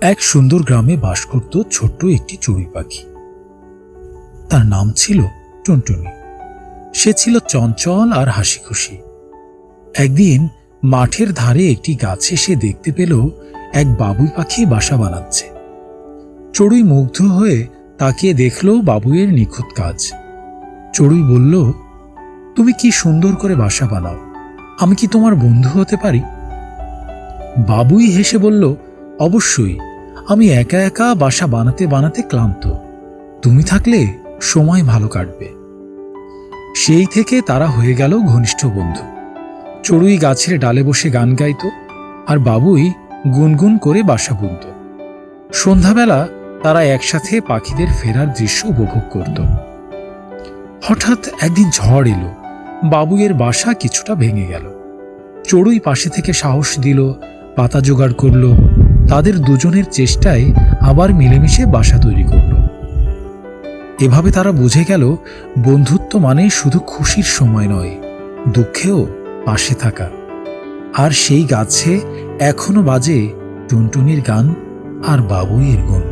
এক সুন্দর গ্রামে বাস করত ছোট্ট একটি চড়ুই পাখি। তার নাম ছিল টুনটুনি। সে ছিল চঞ্চল আর হাসি খুশি একদিন মাঠের ধারে একটি গাছে সে দেখতে পেল এক বাবুই পাখি বাসা বানাচ্ছে। চড়ুই মুগ্ধ হয়ে তাকিয়ে দেখল বাবুইয়ের নিখুঁত কাজ। চড়ুই বলল, তুমি কি সুন্দর করে বাসা বানাও। আমি কি তোমার বন্ধু হতে পারি? বাবুই হেসে বলল অবশ্যই, আমি একা একা বাসা বানাতে বানাতে ক্লান্ত। তুমি থাকলে সময় ভালো কাটবে। সেই থেকে তারা হয়ে গেল ঘনিষ্ঠ বন্ধু। চড়ুই গাছের ডালে বসে গান গাইত আর বাবুই গুনগুন করে বাসা বুনত। সন্ধ্যাবেলা তারা একসাথে পাখিদের ফেরার দৃশ্য উপভোগ করত। হঠাৎ একদিন ঝড় এলো। বাবুয়ের বাসা কিছুটা ভেঙে গেল। চড়ুই পাশে থেকে সাহস দিল, পাতা জোগাড় করল তাদের দুজনের চেষ্টায় আবার মিলেমিশে বাসা তৈরি করল। এভাবে তারা বুঝে গেল, বন্ধুত্ব মানে শুধু খুশির সময় নয়, দুঃখেও পাশে থাকা। আর সেই গাছে এখনও বাজে টুনটুনির গান আর বাবুইয়ের গুণ